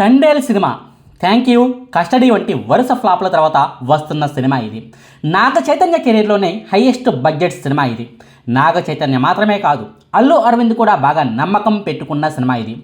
Thandel cinema. Thank you custody వంటి వరుస ఫ్లాప్ల తర్వాత వస్తున్న సినిమా ఇది. నాగ చైతన్య కెరీర్లోనే హైయెస్ట్ బడ్జెట్ సినిమా ఇది. నాగ చైతన్య మాత్రమే కాదు అల్లు అరవింద్ కూడా బాగా నమ్మకం పెట్టుకున్న సినిమా ఇది.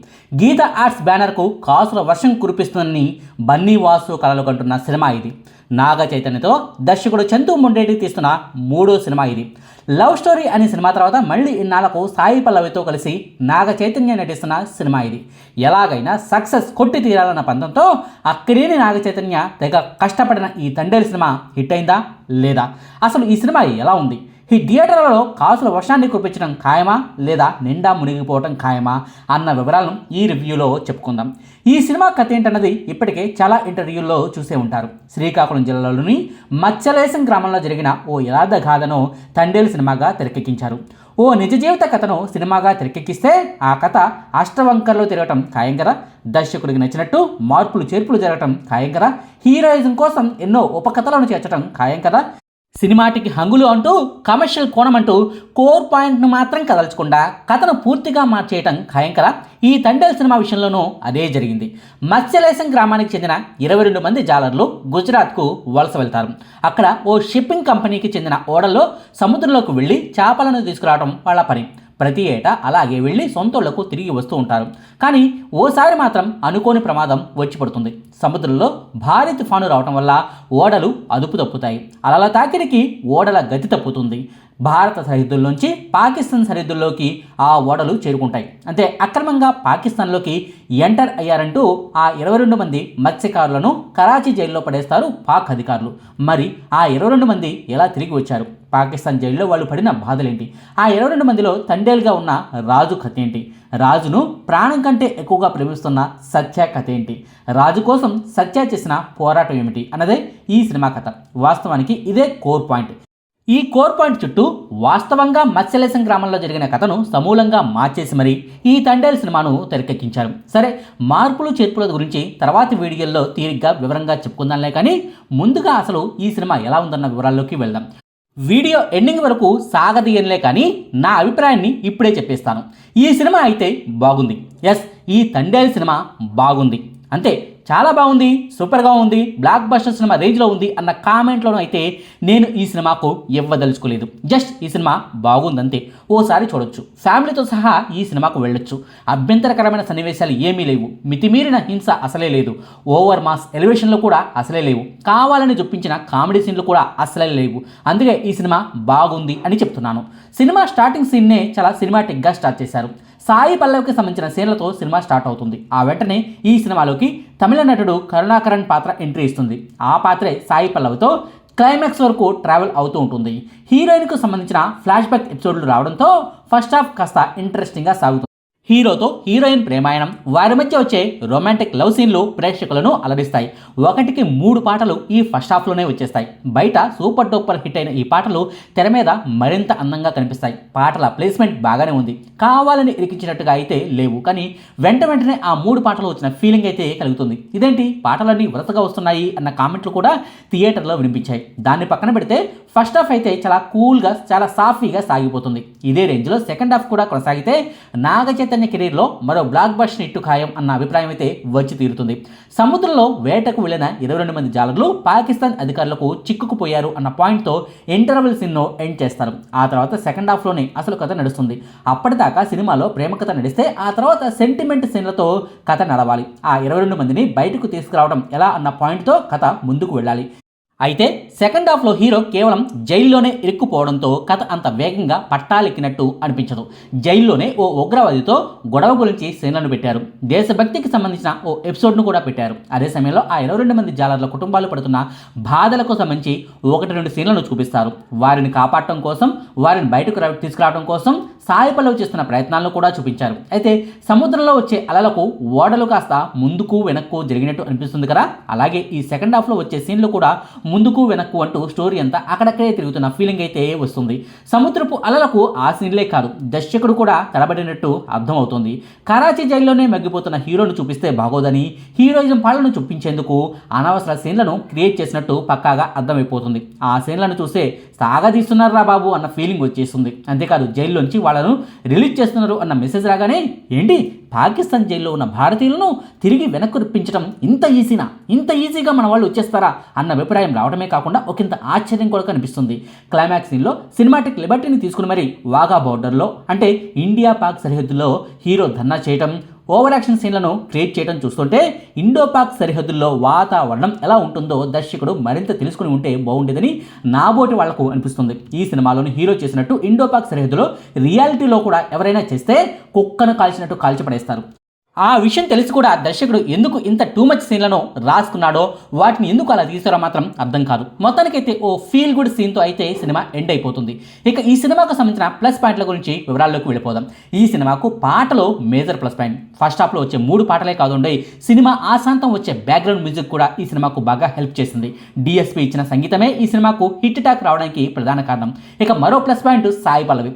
గీత ఆర్ట్స్ బ్యానర్కు కాసుల వర్షం కురిపిస్తుందని బన్నీ వాసు కలలు కంటున్న సినిమా ఇది. నాగ చైతన్యతో దర్శకుడు చందు ముండేటి తీస్తున్న మూడో సినిమా ఇది. లవ్ స్టోరీ అనే సినిమా తర్వాత మళ్ళీ ఇన్నాళ్ళకు సాయి పల్లవితో కలిసి నాగ చైతన్య నటిస్తున్న సినిమా ఇది. ఎలాగైనా సక్సెస్ కొట్టి తీరాలన్న పంతంతో అక్కడేని నాగ చైతన్య తెగ కష్టపడిన ఈ తండ్రి సినిమా హిట్ అయిందా లేదా? అసలు ఈ సినిమా ఎలా ఉంది? ఈ థియేటర్లలో కాసుల వర్షాన్ని కురిపించడం ఖాయమా లేదా నిండా మునిగిపోవడం ఖాయమా అన్న వివరాలను ఈ రివ్యూలో చెప్పుకుందాం. ఈ సినిమా కథ ఏంటన్నది ఇప్పటికే చాలా ఇంటర్వ్యూల్లో చూసే ఉంటారు. శ్రీకాకుళం జిల్లాలోని మచ్చలేసం గ్రామంలో జరిగిన ఓ యథార్థ గాథను తండేలు సినిమాగా తెరకెక్కించారు. ఓ నిజ జీవిత కథను సినిమాగా తెరకెక్కిస్తే ఆ కథ అష్టవంకర్లో తిరగటం ఖాయం కదా? దర్శకుడికి నచ్చినట్టు మార్పులు చేర్పులు జరగటం ఖాయం కదా? హీరోయిజం కోసం ఎన్నో ఉపకథలను చేర్చడం ఖాయం కదా? సినిమాటికి హంగులు అంటూ కమర్షియల్ కోణం అంటూ కోర్ పాయింట్ను మాత్రం కదల్చకుండా కథను పూర్తిగా మార్చేయటం ఖాయం కదా ఈ తండేల్ సినిమా విషయంలోనూ అదే జరిగింది. మత్స్యలేశం గ్రామానికి చెందిన ఇరవై రెండు మంది జాలర్లు గుజరాత్కు వలస వెళ్తారు. అక్కడ ఓ షిప్పింగ్ కంపెనీకి చెందిన ఓడల్లో సముద్రంలోకి వెళ్ళి చేపలను తీసుకురావడం వాళ్ళ పని. ప్రతి ఏటా అలాగే వెళ్ళి సొంతోళ్ళకు తిరిగి వస్తూ ఉంటారు. కానీ ఓసారి మాత్రం అనుకోని ప్రమాదం వచ్చి పడుతుంది. సముద్రంలో భారీ తుఫాను రావటం వల్ల ఓడలు అదుపు తప్పుతాయి అలల తాకిడికి ఓడల గతి తప్పుతుంది. భారత సరిహద్దుల్లోంచి పాకిస్తాన్ సరిహద్దుల్లోకి ఆ ఓడలు చేరుకుంటాయి. అంతే అక్రమంగా పాకిస్తాన్లోకి ఎంటర్ అయ్యారంటూ ఆ ఇరవై రెండు మంది మత్స్యకారులను కరాచీ జైల్లో పడేస్తారు పాక్ అధికారులు. మరి ఆ ఇరవై రెండు మంది ఎలా తిరిగి వచ్చారు? పాకిస్తాన్ జైల్లో వాళ్ళు పడిన బాధలేంటి? ఆ ఇరవై రెండు మందిలో తండేలుగా ఉన్న రాజు కథ ఏంటి రాజును ప్రాణం కంటే ఎక్కువగా ప్రేమిస్తున్న సత్య కథ ఏంటి రాజు కోసం సత్య చేసిన పోరాటం ఏమిటి? అన్నదే ఈ సినిమా కథ. వాస్తవానికి ఇదే కోర్ పాయింట్. ఈ కోర్ పాయింట్ చుట్టూ వాస్తవంగా మత్స్యలేశం గ్రామంలో జరిగిన కథను సమూలంగా మార్చేసి మరీ ఈ తండేల్ సినిమాను తెరకెక్కించారు. సరే మార్పులు చేర్పుల గురించి తర్వాత వీడియోల్లో తీరిగ్గా వివరంగా చెప్పుకుందాంలే కానీ ముందుగా అసలు ఈ సినిమా ఎలా ఉందన్న వివరాల్లోకి వెళ్దాం. వీడియో ఎండింగ్ వరకు సాగదీయనులే కానీ నా అభిప్రాయాన్ని ఇప్పుడే చెప్పేస్తాను. ఈ సినిమా అయితే బాగుంది. ఎస్ ఈ తండేల్ సినిమా బాగుంది. అంతే చాలా బాగుంది సూపర్గా ఉంది బ్లాక్ బస్టర్ సినిమా రేంజ్లో ఉంది అన్న కామెంట్లోనూ అయితే నేను ఈ సినిమాకు ఇవ్వదలుచుకోలేదు జస్ట్ ఈ సినిమా బాగుందంతే. ఓసారి చూడొచ్చు. ఫ్యామిలీతో సహా ఈ సినిమాకు వెళ్ళొచ్చు. అభ్యంతరకరమైన సన్నివేశాలు ఏమీ లేవు. మితిమీరిన హింస అసలే లేదు. ఓవర్ మాస్ ఎలివేషన్లు కూడా అసలే లేవు. కావాలని చూపించిన కామెడీ సీన్లు కూడా అసలే లేవు. అందుకే ఈ సినిమా బాగుంది అని చెప్తున్నాను. సినిమా స్టార్టింగ్ సీన్నే చాలా సినిమాటిక్గా స్టార్ట్ చేశారు. సాయి పల్లవికి సంబంధించిన సీన్లతో సినిమా స్టార్ట్ అవుతుంది. ఆ వెంటనే ఈ సినిమాలోకి తమిళ నటుడు కరుణాకరణ్ పాత్ర ఎంట్రీ ఇస్తుంది. ఆ పాత్రే సాయి పల్లవితో క్లైమాక్స్ వరకు ట్రావెల్ అవుతూ ఉంటుంది. హీరోయిన్కు సంబంధించిన ఫ్లాష్ బ్యాక్ ఎపిసోడ్లు రావడంతో ఫస్ట్ హాఫ్ కాస్త ఇంట్రెస్టింగ్గా సాగుతుంది. హీరోతో హీరోయిన్ ప్రేమాయణం. వారి మధ్య వచ్చే రొమాంటిక్ లవ్ సీన్లు ప్రేక్షకులను అలరిస్తాయి. ఒకటికి మూడు పాటలు ఈ ఫస్ట్ హాఫ్లోనే వచ్చేస్తాయి. బయట సూపర్ డూపర్ హిట్ అయిన ఈ పాటలు తెర మీద మరింత అందంగా కనిపిస్తాయి. పాటల ప్లేస్మెంట్ బాగానే ఉంది. కావాలని ఇరికించినట్టుగా అయితే లేవు. కానీ వెంట వెంటనే ఆ మూడు పాటలు వచ్చిన ఫీలింగ్ అయితే కలుగుతుంది. ఇదేంటి? పాటలన్నీ వరుసగా వస్తున్నాయి అన్న కామెంట్లు కూడా థియేటర్లో వినిపించాయి. దాన్ని పక్కన పెడితే ఫస్ట్ హాఫ్ అయితే చాలా కూల్గా చాలా సాఫీగా సాగిపోతుంది. ఇదే రేంజ్లో సెకండ్ హాఫ్ కూడా కొనసాగితే నాగ చైతన్య కెరీర్లో మరో బ్లాక్ బస్టర్ ఇట్టు ఖాయం అన్న అభిప్రాయం అయితే వచ్చి తీరుతుంది. సముద్రంలో వేటకు వెళ్ళిన ఇరవై రెండు మంది జాలర్లు పాకిస్తాన్ అధికారులకు చిక్కుకుపోయారు అన్న పాయింట్తో ఇంటర్వెల్ సిన్ను ఎండ్ చేస్తారు. ఆ తర్వాత సెకండ్ హాఫ్లోనే అసలు కథ నడుస్తుంది. అప్పటిదాకా సినిమాలో ప్రేమ కథ నడిస్తే ఆ తర్వాత సెంటిమెంట్ సీన్లతో కథ నడవాలి. ఆ ఇరవై రెండు మందిని బయటకు తీసుకురావడం ఎలా అన్న పాయింట్తో కథ ముందుకు వెళ్ళాలి. అయితే సెకండ్ హాఫ్లో హీరో కేవలం జైల్లోనే ఇరుక్కుపోవడంతో కథ అంత వేగంగా పట్టాలెక్కినట్టు అనిపించదు. జైల్లోనే ఓ ఉగ్రవాదితో గొడవ గురించి సీన్లను పెట్టారు. దేశభక్తికి సంబంధించిన ఓ ఎపిసోడ్ను కూడా పెట్టారు. అదే సమయంలో ఆ ఇరవై రెండు మంది జాలర్ల కుటుంబాలు పడుతున్న బాధలకు సంబంధించి ఒకటి రెండు సీన్లను చూపిస్తారు. వారిని కాపాడటం కోసం వారిని బయటకు తీసుకురావడం కోసం సాయి పల్లవి చేస్తున్న ప్రయత్నాలను కూడా చూపించారు. అయితే సముద్రంలో వచ్చే అలలకు ఓడలు కాస్త ముందుకు వెనక్కు జరిగినట్టు అనిపిస్తుంది కదా? అలాగే ఈ సెకండ్ హాఫ్లో వచ్చే సీన్లు కూడా ముందుకు వెనక్కు అంటూ స్టోరీ అంతా అక్కడక్కడే తిరుగుతున్న ఫీలింగ్ అయితే వస్తుంది. సముద్రపు అలలకు ఆ సీన్లే కాదు దర్శకుడు కూడా తడబడినట్టు అర్థమవుతుంది. కరాచీ జైల్లోనే మగ్గిపోతున్న హీరోను చూపిస్తే బాగోదని హీరోయిజం పాలను చూపించేందుకు అనవసర సీన్లను క్రియేట్ చేసినట్టు పక్కాగా అర్థమైపోతుంది. ఆ సీన్లను చూస్తే సాగదీస్తున్నారా బాబు అన్న ఫీలింగ్ వచ్చేస్తుంది. అంతేకాదు జైల్లోంచి వాళ్ళ వాళ్ళను రిలీజ్ చేస్తున్నారు అన్న మెసేజ్ రాగానే ఏంటి? పాకిస్తాన్ జైల్లో ఉన్న భారతీయులను తిరిగి వెనక్కు రప్పించడం ఇంత ఈజీనా? ఇంత ఈజీగా మన వాళ్ళు వచ్చేస్తారా? అన్న అభిప్రాయం రావడమే కాకుండా ఒకంత ఆశ్చర్యం కూడా కనిపిస్తుంది. క్లైమాక్స్ సీన్లో సినిమాటిక్ లిబర్టీని తీసుకుని మరి వాగా బోర్డర్లో అంటే ఇండియా పాక్ సరిహద్దులో హీరో ధన్నా చేయటం ఓవర్ యాక్షన్ సీన్లను క్రియేట్ చేయడం చూస్తుంటే ఇండో పాక్ సరిహద్దుల్లో వాతావరణం ఎలా ఉంటుందో దర్శకుడు మరింత తెలుసుకుని ఉంటే బాగుండేదని నాబోటి వాళ్ళకు అనిపిస్తుంది. ఈ సినిమాలోని హీరో చేసినట్టు ఇండో పాక్ సరిహద్దులో రియాలిటీలో కూడా ఎవరైనా చేస్తే కుక్కను కాల్చినట్టు కాల్చిపడేస్తారు. ఆ విషయం తెలిసి కూడా దర్శకుడు ఎందుకు ఇంత టూ మచ్ సీన్లను రాసుకున్నాడో వాటిని ఎందుకు అలా తీసారో మాత్రం అర్థం కాదు. మొత్తానికైతే ఓ ఫీల్ గుడ్ సీన్తో అయితే సినిమా ఎండ్ అయిపోతుంది. ఇక ఈ సినిమాకు సంబంధించిన ప్లస్ పాయింట్ల గురించి వివరాల్లోకి వెళ్ళిపోదాం. ఈ సినిమాకు పాటలు మేజర్ ప్లస్ పాయింట్ ఫస్ట్ హాఫ్లో వచ్చే మూడు పాటలే కాదుండే సినిమా ఆశాంతం వచ్చే బ్యాక్గ్రౌండ్ మ్యూజిక్ కూడా ఈ సినిమాకు బాగా హెల్ప్ చేసింది. డిఎస్పీ ఇచ్చిన సంగీతమే ఈ సినిమాకు హిట్ టాక్ రావడానికి ప్రధాన కారణం. ఇక మరో ప్లస్ పాయింట్ సాయి పల్లవి.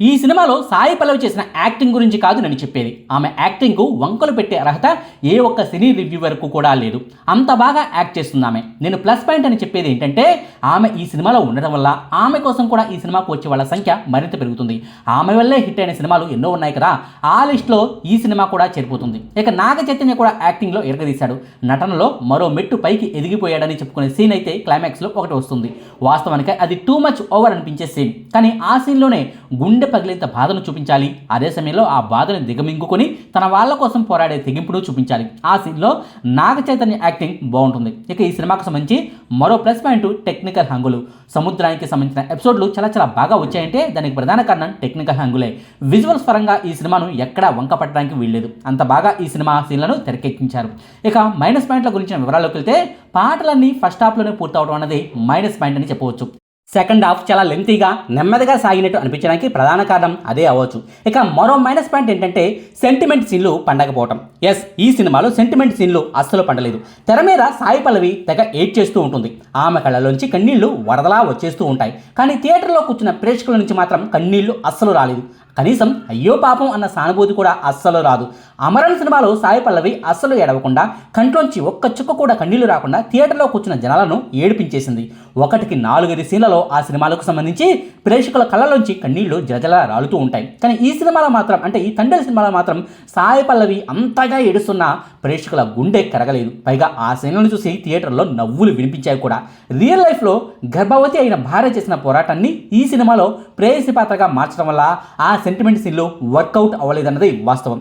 ఈ సినిమాలో సాయి పల్లవి చేసిన యాక్టింగ్ గురించి కాదు నేను చెప్పేది. ఆమె యాక్టింగ్కు వంకలు పెట్టే అర్హత ఏ ఒక్క సినీ రివ్యూవర్కు కూడా లేదు. అంత బాగా యాక్ట్ చేస్తుంది ఆమె. నేను ప్లస్ పాయింట్ అని చెప్పేది ఏంటంటే ఆమె ఈ సినిమాలో ఉండడం వల్ల ఆమె కోసం కూడా ఈ సినిమాకు వచ్చే వాళ్ళ సంఖ్య మరింత పెరుగుతుంది. ఆమె వల్లే హిట్ అయిన సినిమాలు ఎన్నో ఉన్నాయి కదా ఆ లిస్ట్లో ఈ సినిమా కూడా చేరిపోతుంది. ఇక నాగ చైతన్య కూడా యాక్టింగ్లో ఎరగదీశాడు. నటనలో మరో మెట్టు పైకి ఎదిగిపోయాడని చెప్పుకునే సీన్ అయితే క్లైమాక్స్లో ఒకటి వస్తుంది. వాస్తవానికి అది టూ మచ్ ఓవర్ అనిపించే సీన్ కానీ ఆ సీన్లోనే గుండె పగిలేంత బాధను చూపించాలి. అదే సమయంలో ఆ బాధను దిగమింగుకొని తన వాళ్ళ కోసం పోరాడే తెగింపును చూపించాలి. ఆ సీన్లో నాగ చైతన్య యాక్టింగ్ బాగుంటుంది. ఇక ఈ సినిమాకు సంబంధించి మరో ప్లస్ పాయింట్ టెక్నికల్ హంగులు. సముద్రానికి సంబంధించిన ఎపిసోడ్లు చాలా చాలా బాగా వచ్చాయంటే దానికి ప్రధాన కారణం టెక్నికల్ హంగులే. విజువల్స్ పరంగా ఈ సినిమాను ఎక్కడా వంక పట్టడానికి వీల్లేదు. అంత బాగా ఈ సినిమా సీన్లను తెరకెక్కించారు. ఇక మైనస్ పాయింట్ల గురించిన వివరాల్లోకి వెళ్తే పాటలన్నీ ఫస్ట్ హాఫ్లోనే పూర్తవడం అనేది మైనస్ పాయింట్ అని చెప్పవచ్చు. సెకండ్ హాఫ్ చాలా లెంతీగా నెమ్మదిగా సాగినట్టు అనిపించడానికి ప్రధాన కారణం అదే అవ్వచ్చు. ఇక మరో మైనస్ పాయింట్ ఏంటంటే సెంటిమెంట్ సీన్లు పండకపోవటం. ఎస్ ఈ సినిమాలో సెంటిమెంట్ సీన్లు అస్సలు పండలేదు. తెర మీద సాయి పల్లవి తెగ ఏడ్ చేస్తూ ఉంటుంది. ఆమె కళ్ళలోంచి కన్నీళ్ళు వరదలా వచ్చేస్తూ ఉంటాయి. కానీ థియేటర్లో కూర్చున్న ప్రేక్షకుల నుంచి మాత్రం కన్నీళ్ళు అస్సలు రాలేదు. కనీసం అయ్యో పాపం అన్న సానుభూతి కూడా అస్సలు రాదు. అమరన్ సినిమాలో సాయి పల్లవి అస్సలు ఏడవకుండా కంట్లోంచి ఒక్క చుక్క కూడా కన్నీళ్ళు రాకుండా థియేటర్లో కూర్చున్న జనాలను ఏడిపించేసింది. ఒకటికి నాలుగైదు సీన్లలో ఆ సినిమాలకు సంబంధించి ప్రేక్షకుల కళ్ళలోంచి కన్నీళ్ళు జలజల రాలుతూ ఉంటాయి. కానీ ఈ సినిమాలో మాత్రం అంటే ఈ తండ్రి సినిమాలో మాత్రం సాయి పల్లవి అంతగా ఏడుస్తున్న ప్రేక్షకుల గుండె కరగలేదు. పైగా ఆ సీన్లను చూసి థియేటర్లో నవ్వులు వినిపించాయి కూడా. రియల్ లైఫ్లో గర్భవతి అయిన భార్య చేసిన పోరాటాన్ని ఈ సినిమాలో ప్రేయసి పాత్రగా మార్చడం వల్ల ఆ సెంటిమెంట్ సీన్లు వర్కౌట్ అవ్వలేదన్నది వాస్తవం.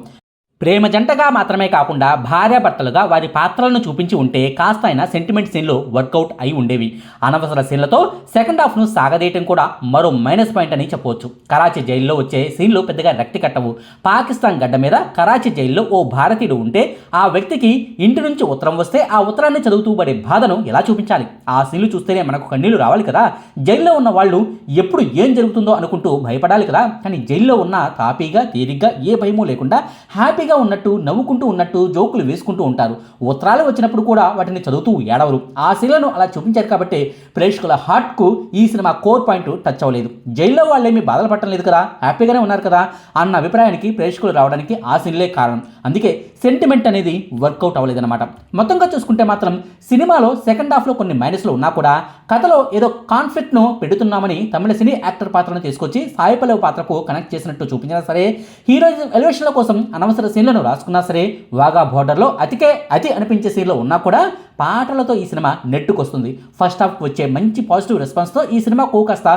ప్రేమ జంటగా మాత్రమే కాకుండా భార్యాభర్తలుగా వారి పాత్రలను చూపించి ఉంటే కాస్త అయినా సెంటిమెంట్ సీన్లు వర్కౌట్ అయి ఉండేవి. అనవసర సీన్లతో సెకండ్ హాఫ్ను సాగదీయటం కూడా మరో మైనస్ పాయింట్ అని చెప్పవచ్చు. కరాచీ జైల్లో వచ్చే సీన్లు పెద్దగా రక్తి కట్టవు. పాకిస్తాన్ గడ్డ మీద కరాచీ జైల్లో ఓ భారతీయుడు ఉంటే ఆ వ్యక్తికి ఇంటి నుంచి ఉత్తరం వస్తే ఆ ఉత్తరాన్ని చదువుతూ పడే బాధను ఎలా చూపించాలి? ఆ సీన్లు చూస్తేనే మనకు కన్నీళ్ళు రావాలి కదా? జైల్లో ఉన్న వాళ్ళు ఎప్పుడు ఏం జరుగుతుందో అనుకుంటూ భయపడాలి కదా? కానీ జైల్లో ఉన్న తాపీగా తీరిగ్గా ఏ భయమూ లేకుండా హ్యాపీగా ఉన్నట్టు నవ్వుకుంటూ ఉన్నట్టు జోకులు వేసుకుంటూ ఉంటారు. ఉత్తరాలు వచ్చినప్పుడు కూడా వాటిని చదువుతూ ఏడవరు. ఆ సీన్లను అలా చూపించారు కాబట్టి ప్రేక్షకుల హార్ట్కు ఈ సినిమా కోర్ పాయింట్ టచ్ అవ్వలేదు. జైల్లో వాళ్ళేమీ బాధలు పట్టడం లేదు కదా హ్యాపీగానే ఉన్నారు కదా అన్న అభిప్రాయానికి ప్రేక్షకులు రావడానికి ఆ సినిలే కారణం. అందుకే సెంటిమెంట్ అనేది వర్కౌట్ అవ్వలేదన్నమాట. మొత్తంగా చూసుకుంటే మాత్రం సినిమాలో సెకండ్ హాఫ్లో కొన్ని మైనస్లు ఉన్నా కూడా కథలో ఏదో కాన్ఫ్లిక్ట్ను పెడుతున్నామని తమిళ సినీ యాక్టర్ పాత్రను తీసుకొచ్చి సాయి పల్లవి పాత్రకు కనెక్ట్ చేసినట్టు చూపించినా సరే హీరోయిజం ఎలివేషన్ల కోసం అనవసర సీన్లను రాసుకున్నా సరే వాగా బోర్డర్లో అతికే అతి అనిపించే సీన్లో ఉన్నా కూడా పాటలతో ఈ సినిమా నెట్టుకొస్తుంది. ఫస్ట్ హాఫ్ వచ్చే మంచి పాజిటివ్ రెస్పాన్స్తో ఈ సినిమాకు కాస్త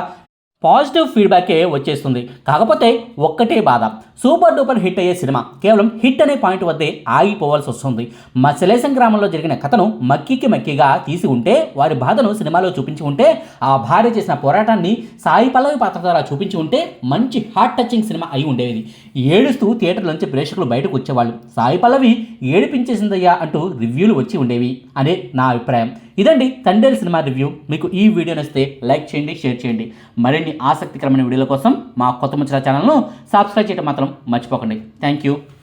పాజిటివ్ ఫీడ్బ్యాకే వచ్చేస్తుంది. కాకపోతే ఒక్కటే బాధ. సూపర్ డూపర్ హిట్ అయ్యే సినిమా కేవలం హిట్ అనే పాయింట్ వద్దే ఆగిపోవాల్సి వస్తుంది. మత్స్యలేశం గ్రామంలో జరిగిన కథను మక్కికి మక్కిగా తీసి ఉంటే వారి బాధను సినిమాలో చూపించి ఉంటే ఆ భార్య చేసిన పోరాటాన్ని సాయి పల్లవి పాత్ర ద్వారా చూపించి ఉంటే మంచి హార్ట్ టచింగ్ సినిమా అయి ఉండేది. ఏడుస్తూ థియేటర్ నుంచి ప్రేక్షకులు బయటకు వచ్చేవాళ్ళు. సాయి పల్లవి ఏడిపించేసిందయ్యా అంటూ రివ్యూలు వచ్చి ఉండేవి. అనే నా అభిప్రాయం. ఇదండి తండేలు సినిమా రివ్యూ. మీకు ఈ వీడియో నచ్చితే లైక్ చేయండి షేర్ చేయండి. మరిన్ని ఆసక్తికరమైన వీడియోల కోసం మా కొత్త ముచ్చట ఛానల్ను సబ్స్క్రైబ్ చేయడం మాత్రం మర్చిపోకండి. Thank you.